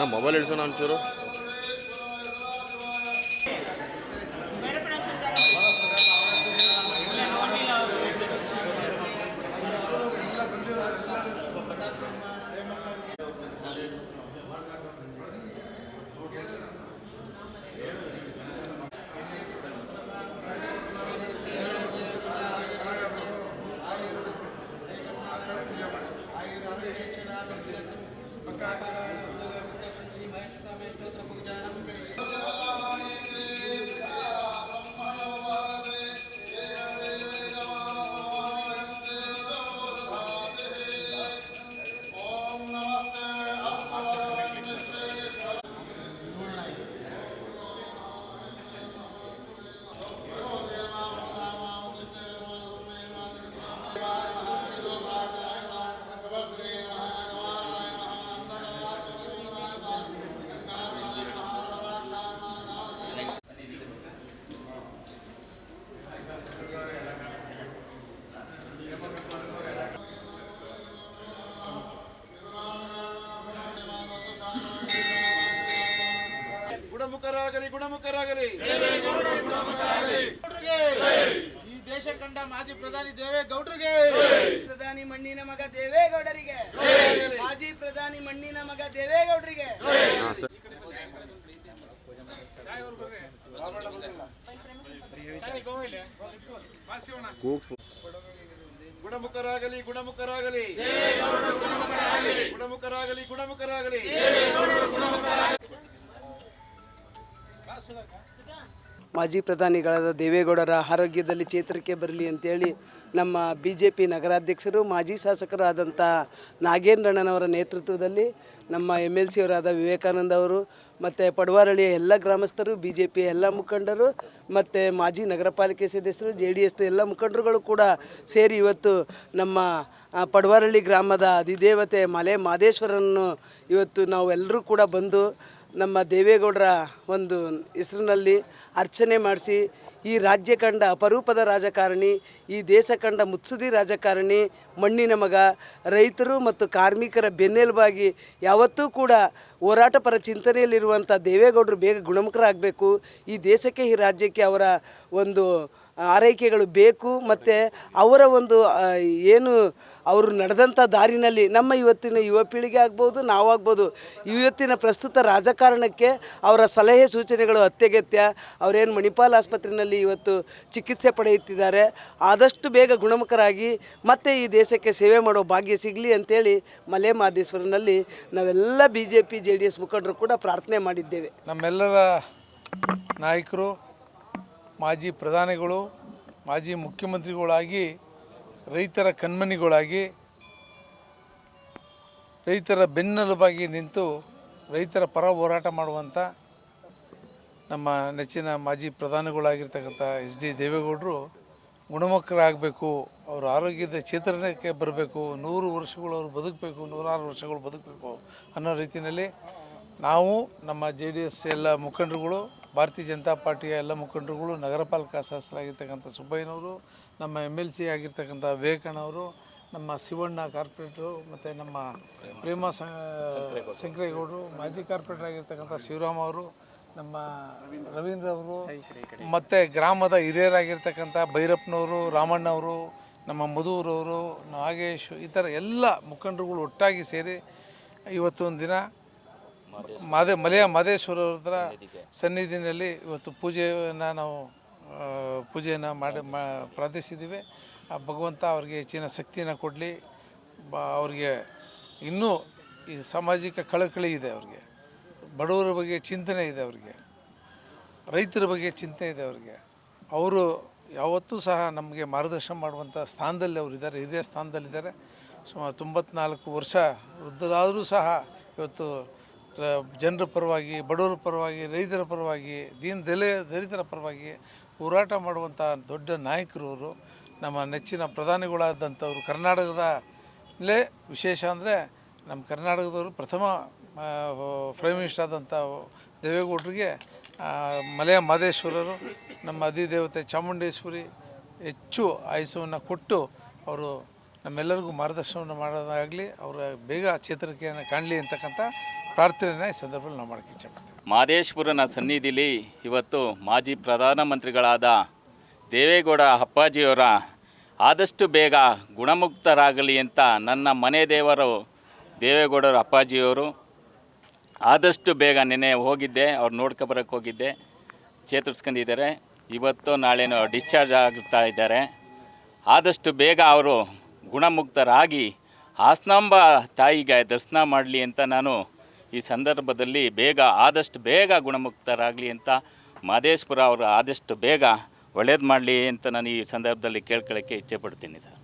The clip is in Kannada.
ಅಣ್ಣ ಮೊಬೈಲ್ ಹಿಡ್ಸೋಣ ಒಂಚೂರು. श्री महेश्वर पूजा पक्का ಗುಣಮುಖರಾಗಲಿ ಗುಣಮುಖರಾಗಲಿ. ಈ ದೇಶ ಕಂಡ ಮಾಜಿ ಪ್ರಧಾನಿ ದೇವೇಗೌಡರಿಗೆ. ಪ್ರಧಾನಿ ಮಣ್ಣಿನ ಮಗ ದೇವೇಗೌಡರಿಗೆ. ಮಾಜಿ ಪ್ರಧಾನಿ ಮಣ್ಣಿನ ಮಗ ದೇವೇಗೌಡರಿಗೆ. ಗುಣಮುಖರಾಗಲಿ ಗುಣಮುಖರಾಗಲಿ. ಗುಣಮುಖರಾಗಲಿ ಗುಣಮುಖರಾಗಲಿ. ಮಾಜಿ ಪ್ರಧಾನಿಗಳಾದ ದೇವೇಗೌಡರ ಆರೋಗ್ಯದಲ್ಲಿ ಚೇತರಿಕೆ ಬರಲಿ ಅಂತೇಳಿ ನಮ್ಮ ಬಿ ಜೆ ಪಿ ನಗರಾಧ್ಯಕ್ಷರು, ಮಾಜಿ ಶಾಸಕರು ಆದಂಥ ನಾಗೇಂದ್ರಣ್ಣನವರ ನೇತೃತ್ವದಲ್ಲಿ ನಮ್ಮ ಎಂ ಎಲ್ ಸಿಯವರಾದ ವಿವೇಕಾನಂದ ಅವರು ಮತ್ತು ಪಡವಾರಳ್ಳಿಯ ಎಲ್ಲ ಗ್ರಾಮಸ್ಥರು ಬಿ ಜೆ ಪಿ ಎಲ್ಲ ಮುಖಂಡರು ಮತ್ತು ಮಾಜಿ ನಗರ ಪಾಲಿಕೆ ಸದಸ್ಯರು ಜೆ ಡಿ ಎಸ್ ಎಲ್ಲ ಮುಖಂಡರುಗಳು ಕೂಡ ಸೇರಿ ಇವತ್ತು ನಮ್ಮ ಪಡವಾರಳ್ಳಿ ಗ್ರಾಮದ ಅಧಿದೇವತೆ ಮಲೆ ಮಾದೇಶ್ವರನ್ನು ಇವತ್ತು ನಾವೆಲ್ಲರೂ ಕೂಡ ಬಂದು ನಮ್ಮ ದೇವೇಗೌಡರ ಒಂದು ಹೆಸರಿನಲ್ಲಿ ಅರ್ಚನೆ ಮಾಡಿಸಿ ಈ ರಾಜ್ಯ ಕಂಡ ಅಪರೂಪದ ರಾಜಕಾರಣಿ ಈ ದೇಶ ಕಂಡ ಮುತ್ಸದಿ ರಾಜಕಾರಣಿ, ಮಣ್ಣಿನ ಮಗ, ರೈತರು ಮತ್ತು ಕಾರ್ಮಿಕರ ಬೆನ್ನೆಲುಬಾಗಿ ಯಾವತ್ತೂ ಕೂಡ ಹೋರಾಟಪರ ಚಿಂತನೆಯಲ್ಲಿರುವಂಥ ದೇವೇಗೌಡರು ಬೇಗ ಗುಣಮುಖರಾಗಬೇಕು. ಈ ದೇಶಕ್ಕೆ, ಈ ರಾಜ್ಯಕ್ಕೆ ಅವರ ಒಂದು ಆರೈಕೆಗಳು ಬೇಕು. ಮತ್ತು ಅವರ ಒಂದು ಏನು ಅವರು ನಡೆದಂಥ ದಾರಿನಲ್ಲಿ ನಮ್ಮ ಇವತ್ತಿನ ಯುವ ಪೀಳಿಗೆ ಆಗ್ಬೋದು ನಾವಾಗ್ಬೋದು ಇವತ್ತಿನ ಪ್ರಸ್ತುತ ರಾಜಕಾರಣಕ್ಕೆ ಅವರ ಸಲಹೆ ಸೂಚನೆಗಳು ಅತ್ಯಗತ್ಯ. ಅವರೇನು ಮಣಿಪಾಲ್ ಆಸ್ಪತ್ರೆಯಲ್ಲಿ ಇವತ್ತು ಚಿಕಿತ್ಸೆ ಪಡೆಯುತ್ತಿದ್ದಾರೆ. ಆದಷ್ಟು ಬೇಗ ಗುಣಮುಖರಾಗಿ ಮತ್ತೆ ಈ ದೇಶಕ್ಕೆ ಸೇವೆ ಮಾಡೋ ಭಾಗ್ಯ ಸಿಗಲಿ ಅಂತೇಳಿ ಮಲೆ ಮಹದೇಶ್ವರನಲ್ಲಿ ನಾವೆಲ್ಲ B J P J D S ಮುಖಂಡರು ಕೂಡ ಪ್ರಾರ್ಥನೆ ಮಾಡಿದ್ದೇವೆ. ನಮ್ಮೆಲ್ಲರ ನಾಯಕರು, ಮಾಜಿ ಪ್ರಧಾನಿಗಳು, ಮಾಜಿ ಮುಖ್ಯಮಂತ್ರಿಗಳಾಗಿ, ರೈತರ ಕಣ್ಮನಿಗಳಾಗಿ ರೈತರ ಬೆನ್ನೆಲುಬಾಗಿ ನಿಂತು ರೈತರ ಪರ ಹೋರಾಟ ಮಾಡುವಂಥ ನಮ್ಮ ನೆಚ್ಚಿನ ಮಾಜಿ ಪ್ರಧಾನಿಗಳಾಗಿರ್ತಕ್ಕಂಥ ಎಸ್ ಡಿ ದೇವೇಗೌಡರು ಗುಣಮುಖರಾಗಬೇಕು ಅವರ ಆರೋಗ್ಯದ ಚೇತನಕ್ಕೆ ಬರಬೇಕು ನೂರು ವರ್ಷಗಳು ಅವರು ಬದುಕಬೇಕು ನೂರಾರು ವರ್ಷಗಳು ಬದುಕಬೇಕು ಅನ್ನೋ ರೀತಿಯಲ್ಲಿ ನಾವು ನಮ್ಮ ಜೆ ಡಿ ಎಸ್ ಎಲ್ಲ ಮುಖಂಡರುಗಳು ಭಾರತೀಯ ಜನತಾ ಪಾರ್ಟಿಯ ಎಲ್ಲ ಮುಖಂಡರುಗಳು ನಗರ ಪಾಲಿಕಾ ಶಾಸಕರಾಗಿರ್ತಕ್ಕಂಥ ಸುಬ್ಬಯ್ಯನವರು ನಮ್ಮ ಎಂ ಎಲ್ ಸಿ ಆಗಿರ್ತಕ್ಕಂಥ ವಿವೇಕಣ್ಣವರು ನಮ್ಮ ಶಿವಣ್ಣ ಕಾರ್ಪೊರೇಟ್ರು ಮತ್ತು ನಮ್ಮ ಪ್ರೇಮ ಶಂಕರೇಗೌಡರು ಮಾಜಿ ಕಾರ್ಪೊರೇಟರ್ ಆಗಿರ್ತಕ್ಕಂಥ ಶಿವರಾಮ ಅವರು ನಮ್ಮ ರವೀಂದ್ರ ಅವರು ಮತ್ತು ಗ್ರಾಮದ ಹಿರಿಯರಾಗಿರ್ತಕ್ಕಂಥ ಭೈರಪ್ಪನವರು, ರಾಮಣ್ಣವರು, ನಮ್ಮ ಮಧುರವರು, ನಾಗೇಶ್, ಈ ಥರ ಎಲ್ಲ ಮುಖಂಡರುಗಳು ಒಟ್ಟಾಗಿ ಸೇರಿ ಇವತ್ತೊಂದು ದಿನ ಮಾದೇ, ಮಲೆಯ ಮಾದೇಶ್ವರರ ಹತ್ರ ಸನ್ನಿಧಿನಲ್ಲಿ ಇವತ್ತು ಪೂಜೆಯನ್ನು ನಾವು ಪೂಜೆಯನ್ನು ಮಾಡಿ, ಮಾ, ಪ್ರಾರ್ಥಿಸಿದ್ದೀವಿ. ಆ, ಭಗವಂತ ಅವ್ರಿಗೆ ಹೆಚ್ಚಿನ ಶಕ್ತಿಯನ್ನು ಕೊಡಲಿ. ಬ, ಅವ್ರಿಗೆ ಇನ್ನೂ ಈ ಸಾಮಾಜಿಕ ಕಳಕಳಿ ಇದೆ ಅವ್ರಿಗೆ. ಬಡವರ ಬಗ್ಗೆ ಚಿಂತನೆ ಇದೆ ಅವರಿಗೆ. ರೈತರ ಬಗ್ಗೆ ಚಿಂತನೆ ಇದೆ ಅವರಿಗೆ. ಅವರು ಯಾವತ್ತೂ ಸಹ ನಮಗೆ ಮಾರ್ಗದರ್ಶನ ಮಾಡುವಂಥ ಸ್ಥಾನದಲ್ಲಿ ಅವರು ಇದ್ದಾರೆ, ಇದೇ ಸ್ಥಾನದಲ್ಲಿದ್ದಾರೆ. ಸುಮಾರು ತೊಂಬತ್ನಾಲ್ಕು ವರ್ಷ ವೃದ್ಧರಾದರೂ ಸಹ ಇವತ್ತು ಜನರ ಪರವಾಗಿ, ಬಡವರ ಪರವಾಗಿ, ರೈತರ ಪರವಾಗಿ, ದೀನ್ ದಲೆ, ದಲಿತರ ಪರವಾಗಿ ಹೋರಾಟ ಮಾಡುವಂಥ ದೊಡ್ಡ ನಾಯಕರು ಅವರು. ನಮ್ಮ ನೆಚ್ಚಿನ ಪ್ರಧಾನಿಗಳಾದಂಥವ್ರು ಕರ್ನಾಟಕದಲ್ಲೇ ವಿಶೇಷ ಅಂದರೆ ನಮ್ಮ ಕರ್ನಾಟಕದವರು ಪ್ರಥಮ ಪ್ರೈಮ್ ಮಿನಿಸ್ಟರ್ ಆದಂಥ ದೇವೇಗೌಡರಿಗೆ ಮಲೆಯ ಮಹದೇಶ್ವರರು, ನಮ್ಮ ಅಧಿದೇವತೆ ಚಾಮುಂಡೇಶ್ವರಿ ಹೆಚ್ಚು ಆಯುಸವನ್ನು ಕೊಟ್ಟು ಅವರು ನಮ್ಮೆಲ್ಲರಿಗೂ ಮಾರ್ಗದರ್ಶನವನ್ನು ಮಾಡೋದಾಗಲಿ, ಅವರ ಬೇಗ ಚೇತರಿಕೆಯನ್ನು ಕಾಣಲಿ ಅಂತಕ್ಕಂಥ ಪ್ರಾರ್ಥನೆಯನ್ನು ಈ ಸಂದರ್ಭದಲ್ಲಿ ನಾವು ಮಾಡೋಕ್ಕೆ ಇಚ್ಛೆಪಡ್ತೀವಿ ಮಾದೇಶ್ವರನ ಸನ್ನಿಧಿಲಿ ಇವತ್ತು ಮಾಜಿ ಪ್ರಧಾನಮಂತ್ರಿಗಳಾದ ದೇವೇಗೌಡ ಅಪ್ಪಾಜಿಯವರ ಆದಷ್ಟು ಬೇಗ ಗುಣಮುಕ್ತರಾಗಲಿ ಅಂತ ನನ್ನ ಮನೆ ದೇವರು ದೇವೇಗೌಡರು ಅಪ್ಪಾಜಿಯವರು ಆದಷ್ಟು ಬೇಗ ನೆನೆ ಹೋಗಿದ್ದೆ, ಅವ್ರು ನೋಡ್ಕೊಬರಕ್ಕೆ ಹೋಗಿದ್ದೆ. ಚೇತರಿಸ್ಕೊಂಡಿದ್ದಾರೆ. ಇವತ್ತು ನಾಳೆನೋ ಡಿಸ್ಚಾರ್ಜ್ ಆಗ್ತಾ ಇದ್ದಾರೆ. ಆದಷ್ಟು ಬೇಗ ಅವರು ಗುಣಮುಕ್ತರಾಗಿ ಹಾಸನಾಂಬ ತಾಯಿಗೆ ದರ್ಶನ ಮಾಡಲಿ ಅಂತ ನಾನು ಈ ಸಂದರ್ಭದಲ್ಲಿ ಬೇಗ, ಆದಷ್ಟು ಬೇಗ ಗುಣಮುಕ್ತರಾಗಲಿ ಅಂತ ಮಾದೇಶ್ವರ ಅವರು ಆದಷ್ಟು ಬೇಗ ಒಳ್ಳೇದು ಮಾಡಲಿ ಅಂತ ನಾನು ಈ ಸಂದರ್ಭದಲ್ಲಿ ಕೇಳ್ಕೊಳ್ಳೋಕ್ಕೆ ಇಚ್ಛೆ ಪಡ್ತೀನಿ ಸರ್.